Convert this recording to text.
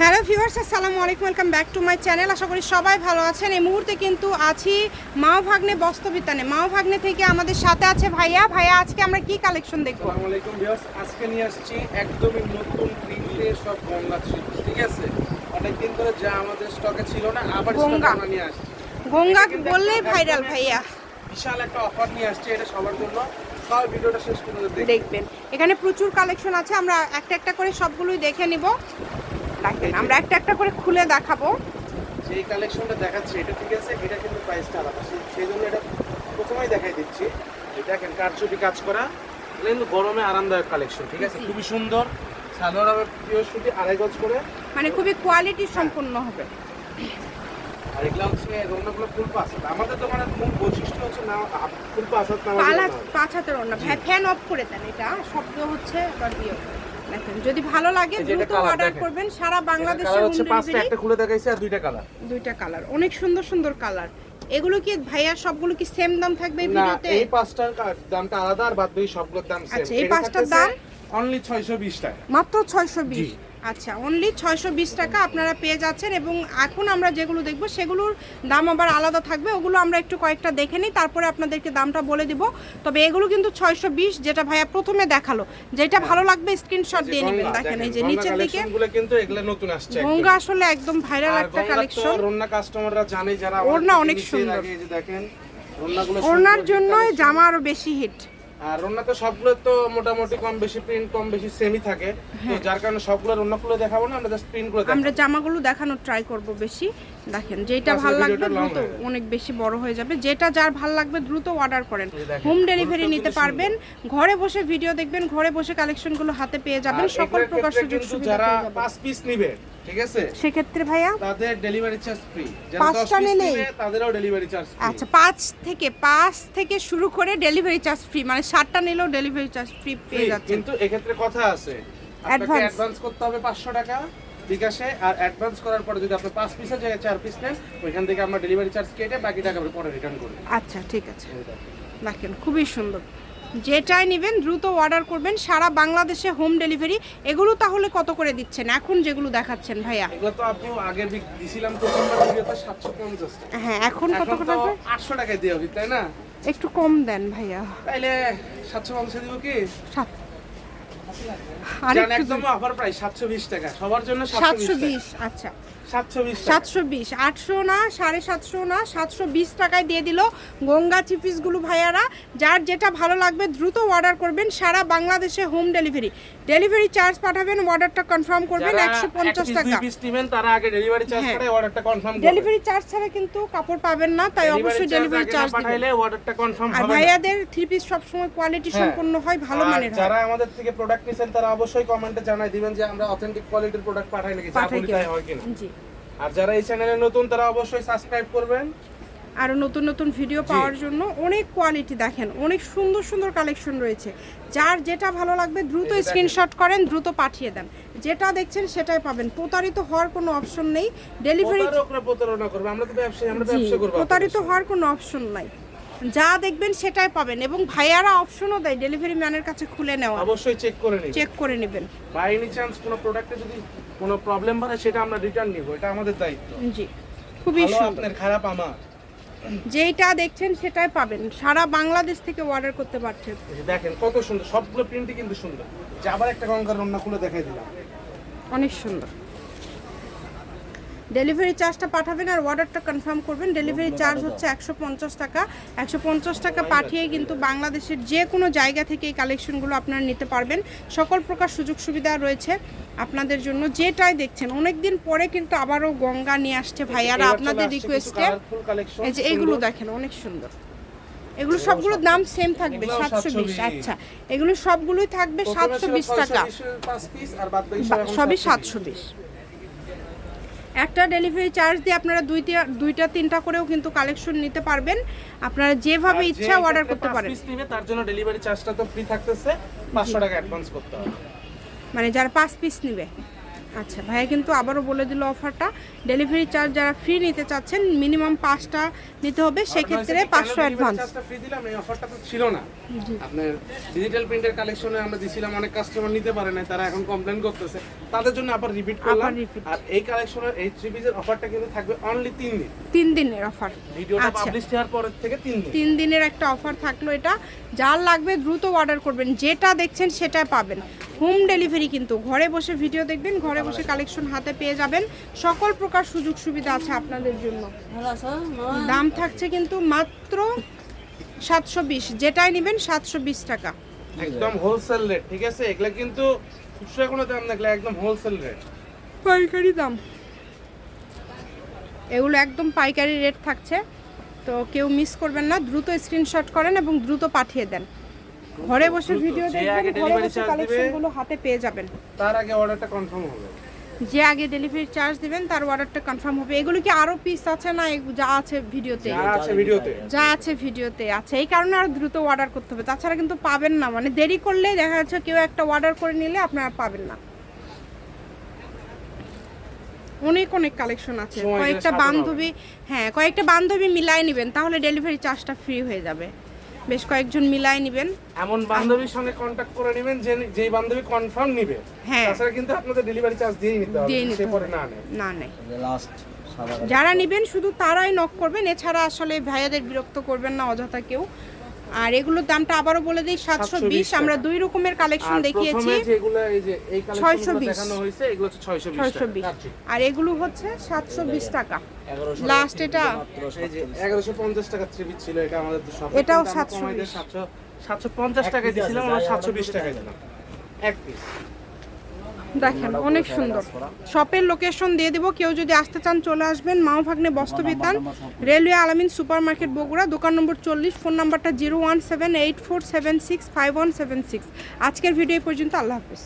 Hello viewers আসসালামু আলাইকুম welcome back to my channel. আশা করি সবাই ভালো আছেন। এই মুহূর্তে কিন্তু আছি মাও ভাগ্নে বস্তবিতানে মাও ভাগ্নে থেকে আমাদের সাথে আছে ভাইয়া। ভাইয়া আজকে আমরা কি কালেকশন দেখব? আসসালামু আলাইকুম ভিউয়ার্স আজকে নিয়ে আসছি একদমই নতুন প্রিন্টে সব গঙ্গা ছিল ঠিক আছে? অনেকদিন ধরে যা আমাদের স্টকে ছিল না আবার স্টক গঙ্গা। নিয়ে আসছি। গঙ্গা বললেই ভাইরাল ভাইয়া। বিশাল একটা অফার নিয়ে আসছে এটা সবার জন্য। ভিডিওটা শেষ পর্যন্ত দেখবেন। এখানে প্রচুর কালেকশন আছে আমরা একটা একটা করে সবগুলোই দেখে নিব। দেখেন আমরা একটা একটা করে খুলে দেখাবো। যেই কালেকশনটা দেখাচ্ছি এটা ঠিক আছে এটা কিন্তু প্রাইসটা আলাদা। সেই- জন্য এটা প্রথমেই দেখাই দিচ্ছি। দেখেন কারচুপি কাজ করা এটা কিন্তু গরমে আরামদায়ক কালেকশন ঠিক আছে? খুবই সুন্দর সাধারণভাবে সুতি আড়াই গজ করে। মানে খুবই কোয়ালিটি সম্পন্ন হবে। আর এগুলো হচ্ছে রংনাগুলো ফুল পাস আমাদের দোকানের মূল বৈশিষ্ট্য হচ্ছে না ফুল পাস পালা পাঁচ হাতের অন্য ফ্যান অফ করে দেন এটা। শব্দ হচ্ছে এবার দিয়ে দেখেন যদি ভালো লাগে দ্রুত অর্ডার করবেন সারা বাংলাদেশে হচ্ছে পাঁচটা একটা খুলে দেখাইছে আর দুইটা কালার দুইটা কালার অনেক সুন্দর সুন্দর কালার এগুলো কি ভাইয়া সবগুলো কি সেম দাম থাকবে এই ভিডিওতে? এই পাঁচটার দামটা আলাদা আর বাদ বাকি সবগুলোর দাম সেম আচ্ছা, এই পাঁচটার দাম? অনলি 620 টাকা। মাত্র ছয়শো বিশ। জি। আচ্ছা অনলি ছয়শো বিশ টাকা আপনারা পেয়ে যাচ্ছেন এবং এখন আমরা যেগুলো দেখব সেগুলোর দাম আবার আলাদা থাকবে ওগুলো আমরা একটু কয়েকটা দেখে নিই তারপরে আপনাদেরকে দামটা বলে দিব। তবে এগুলো কিন্তু ছয়শো বিশ যেটা ভাইয়া প্রথমে দেখাল। যেটা ভালো লাগবে স্ক্রিনশট দিয়ে নেবেন দেখেন এই যে নিচের দিকে। গঙ্গা আসলে একদম ভাইরাল একটা কালেকশন রন্না কাস্টমাররা জানে যারা ওড়না অনেক সুন্দর। দেখেন ওড়নার জন্য জামা আরও বেশি হিট আর রন্না তো সবগুলো তো মোটামুটি কম বেশি প্রিন্ট কম বেশি সেমই থাকে। তো যার কারণে সবগুলো রন্নাগুলো দেখাবো না আমরা জাস্ট প্রিন্ট করে আমরা জামাগুলো দেখানোর ট্রাই করব বেশি। দেখেন যেটা ভালো লাগবে দ্রুত অনেক বেশি বড় হয়ে যাবে। যেটা যার ভালো লাগবে দ্রুত অর্ডার করেন। হোম ডেলিভারি নিতে পারবেন। ঘরে বসে ভিডিও দেখবেন ঘরে বসে কালেকশনগুলো হাতে পেয়ে যাবেন। সকল প্রকার সুযোগ সুবিধা যারা পেয়ে যাবেন। পাঁচ পিস নিবে ঠিক আছে? সেক্ষেত্রে ভাইয়া? তাদের ডেলিভারি চার্জ ফ্রি পাঁচটা 10 পিস নিলেই? নিবে তাদেরও ডেলিভারি চার্জ আচ্ছা পাঁচ থেকে পাঁচ থেকে শুরু করে ডেলিভারি চার্জ ফ্রি মানে সাতটা নিলেও ডেলিভারি চার্জ ফ্রি পেয়ে যাচ্ছেন। কিন্তু এক্ষেত্রে কথা আছে। আপনাকে অ্যাডভান্স করতে হবে পাঁচশো টাকা বিকাশে আর অ্যাডভান্স করার পরে যদি আপনি পাঁচ পিসের জায়গায় চার পিস নেন ওইখান থেকে আমরা ডেলিভারি চার্জ কেটে বাকি টাকা পরে রিটার্ন করি আচ্ছা ঠিক আছে। দেখেন। খুবই সুন্দর। যেটাই নেবেন দ্রুত অর্ডার করবেন। সারা বাংলাদেশে হোম ডেলিভারি এগুলো তাহলে কত করে দিচ্ছেন? এখন যেগুলো দেখাচ্ছেন ভাইয়া। এগুলো তো আপু আগে দিছিলাম প্রথমবার পঞ্চাশ টাকা। হ্যাঁ এখন কত করে তো থাকবে আটশো টাকায় দিয়ে হবে তাই না? একটু কম দেন ভাইয়া। তাইলে সাতশো পঞ্চাশ দিব কি? 7 আর একদম অফার প্রাইস সাতশো বিশ টাকা। সবার জন্য সাতশো বিশ আচ্ছা। সাতশো বিশ আটশো না সাড়ে সাতশো না সাতশো বিশ টাকায় দিয়ে দিল গঙ্গা চিপিসগুলো ভাইয়ারা। যার যেটা ভালো লাগবে দ্রুত অর্ডার করবেন সারা বাংলাদেশে হোম ডেলিভারি ডেলিভারি চার্জ পাঠাবেন অর্ডারটা কনফার্ম করবেন একশো পঞ্চাশ টাকা। তারা আগে ডেলিভারি চার্জ হ্যাঁ। অর্ডারটা কনফার্ম ডেলিভারি চার্জ ছাড়া কিন্তু কাপড় পাবেন না তাই অবশ্যই ডেলিভারি চার্জ পাঠাইলে অর্ডারটা কনফার্ম আর হবে ভাইয়াদের থ্রি পিস সবসময় কোয়ালিটি হ্যাঁ। সম্পন্ন হয় ভালো মানের যারা আমাদের থেকে প্রোডাক্ট নিছেন তারা অবশ্যই কমেন্টে জানাই দিবেন যে আমরা অথেন্টিক কোয়ালিটির প্রোডাক্ট পাঠাই নাকি যা পাঠাই বলি তাই হয় কিনা। জি। আর যারা এই চ্যানেলে নতুন তারা অবশ্যই সাবস্ক্রাইব করবেন। আরও নতুন নতুন ভিডিও পাওয়ার জন্য অনেক কোয়ালিটি দেখেন অনেক সুন্দর সুন্দর কালেকশন রয়েছে। যার যেটা ভালো লাগবে দ্রুত। স্ক্রিনশট করেন দ্রুত পাঠিয়ে দেন। যেটা দেখছেন সেটাই পাবেন। প্রতারিত হওয়ার কোনো অপশন নেই। ডেলিভারি প্রতারকরা প্রতারণা করবে। আমরা তো ব্যবসায়ী আমরা ব্যবসা করব প্রতারিত হওয়ার কোনো অপশন নাই। যা দেখবেন সেটাই পাবেন এবং ভাইয়ারা অপশনও দেয় ডেলিভারি ম্যানের কাছে খুলে নেওয়া অবশ্যই চেক করে নিন চেক করে নেবেন। বাই এনি চান্স কোনো প্রোডাক্টে যদি কোনো প্রবলেম হয় সেটা আমরা রিটার্ন নিব। এটা আমাদের দায়িত্ব। জি খুবই সুন্দর। আপনার খারাপ আমার। যেইটা দেখছেন সেটাই পাবেন। সারা বাংলাদেশ থেকে অর্ডার করতে পারছেন। দেখেন কত সুন্দর। সবগুলো প্রিন্টই কিন্তু সুন্দর। যে আবার একটা গঙ্গার রান্না খুলে দেখাই দিলাম। অনেক সুন্দর। ডেলিভারি চার্জটা পাঠাবেন আর অর্ডারটা কনফার্ম করবেন। ডেলিভারি চার্জ হচ্ছে একশো পঞ্চাশ টাকা। একশো পঞ্চাশ টাকা পাঠিয়ে কিন্তু বাংলাদেশের যে কোনো জায়গা থেকে এই কালেকশনগুলো আপনারা নিতে পারবেন। সকল প্রকার সুযোগ সুবিধা রয়েছে আপনাদের জন্য। যেটাই দেখছেন অনেক দিন পরে কিন্তু আবারও গঙ্গা নিয়ে আসছে ভাইয়ারা। আপনাদের রিকোয়েস্টে এই যে এইগুলো দেখেন অনেক সুন্দর। এগুলো সবগুলোর দাম সেম থাকবে সাতশো বিশ 720 আচ্ছা এগুলো সবগুলোই থাকবে সাতশো বিশ টাকা। সবই সাতশো বিশ। একটা ডেলিভারি চার্জ দিয়ে আপনারা দুইটা দুইটা তিনটা করেও কিন্তু কালেকশন নিতে পারবেন। আপনারা যেভাবে ইচ্ছা অর্ডার করতে পারেন। পিস নিবে তার জন্য ডেলিভারি চার্জটা তো ফ্রি থাকতেছে 500 টাকা অ্যাডভান্স করতে হবে। মানে যারা পাঁচ পিস নেবে। আচ্ছা ভাইয়া কিন্তু আবারও বলে দিল অফারটা। ডেলিভারি চার্জ যারা ফ্রি নিতে চাচ্ছেন মিনিমাম পাঁচটা নিতে হবে সেক্ষেত্রে পাঁচশো অ্যাডভান্স ফ্রি দিলাম? এই অফারটা তো ছিল না। আপনার ডিজিটাল প্রিন্টের কালেকশনে আমরা দিছিলাম অনেক কাস্টমার নিতে পারে না তারা এখন কমপ্লেন করতেছে। তাদের জন্য আবার রিপিট করলাম। আর এই কালেকশনের এই থ্রি পিসের অফারটা কিন্তু থাকবে অনলি তিন দিন। তিন দিনের অফার ভিডিওটা আচ্ছা। পাবলিশ হওয়ার পরের থেকে তিন দিন। তিন দিনের একটা অফার থাকল এটা। যার লাগবে দ্রুত অর্ডার করবেন যেটা দেখছেন সেটা পাবেন। হোম ডেলিভারি কিন্তু। ঘরে বসে ভিডিও দেখবেন ঘরে বসে কালেকশন হাতে পেয়ে যাবেন। সকল প্রকার সুযোগ সুবিধা আছে আপনাদের জন্য। দাম থাকছে কিন্তু মাত্র সাতশো বিশ। যেটাই নেবেন সাতশো বিশ টাকা। একদম হোলসেল রেট ঠিক আছে? এগুলা কিন্তু খুচরা কোনো দাম দেখলে একদম হোলসেল রেট পাইকারি দাম। এগুলো একদম পাইকারি রেট থাকছে। তো কেউ মিস করবেন না দ্রুত স্ক্রিনশট করেন এবং দ্রুত পাঠিয়ে দেন। ঘরে বসে ভিডিও আগে দেখবেন ঘরে বসে কালেকশনগুলো হাতে পেয়ে যাবেন। তার আগে অর্ডারটা কনফার্ম হবে। যে আগে ডেলিভারি চার্জ দিবেন তার অর্ডারটা কনফার্ম হবে। এগুলো কি আরও পিস আছে না যা আছে ভিডিওতে যা আছে ভিডিওতে যা আছে ভিডিওতে আছে। এই কারণে আর দ্রুত অর্ডার করতে হবে। তাছাড়া কিন্তু পাবেন না। মানে দেরি করলে দেখা যাচ্ছে কেউ একটা অর্ডার করে নিলে আপনারা পাবেন না। অনেক অনেক কালেকশন আছে। কয়েকটা বান্ধবী হ্যাঁ কয়েকটা বান্ধবী মিলাই নেবেন তাহলে ডেলিভারি চার্জটা ফ্রি হয়ে যাবে। বেশ কয়েকজন মিলাই নেবেন। এমন বান্ধবীর সঙ্গে কন্টাক্ট করে নেবেন যে যেই বান্ধবী কনফার্ম নিবে। হ্যাঁ। তাছাড়া কিন্তু আপনাদের ডেলিভারি চার্জ দিয়েই নিতে হবে দিয়ে নিতে হবে। পরে না না নেই লাস্ট যারা নেবেন শুধু তারাই নক করবেন। এছাড়া আসলে ভাইয়াদের বিরক্ত করবেন না অযথা কেউ। আর এগুলোর দামটা আবারও বলে দিই সাতশো বিশ। আমরা দুই রকমের কালেকশন দেখিয়েছি। প্রথমে যেগুলো এই যে এই কালেকশনগুলো 620 দেখানো হয়েছে এগুলো হচ্ছে 620 ছয়শো বিশ। টাকা আর এগুলো হচ্ছে সাতশো বিশ টাকা। লাস্ট এটা এগারোশো পঞ্চাশ টাকা থ্রি ছিল এটা আমাদের এটাও সাতশো সাতশো পঞ্চাশ টাকায় দিয়েছিলাম আমরা সাতশো বিশ টাকায় দিলাম। এক পিস দেখেন, অনেক সুন্দর। শপের লোকেশন দিয়ে দিব, কেউ যদি আসতে চান চলে আসবেন। মাও ভাগ্নে বস্তবিতান railway Alamin super market Bogura, দোকান নম্বর চল্লিশ, ফোন নাম্বারটা zero one seven eight four seven six five one seven six. আজকের ভিডিও পর্যন্ত, আল্লাহ হাফিজ।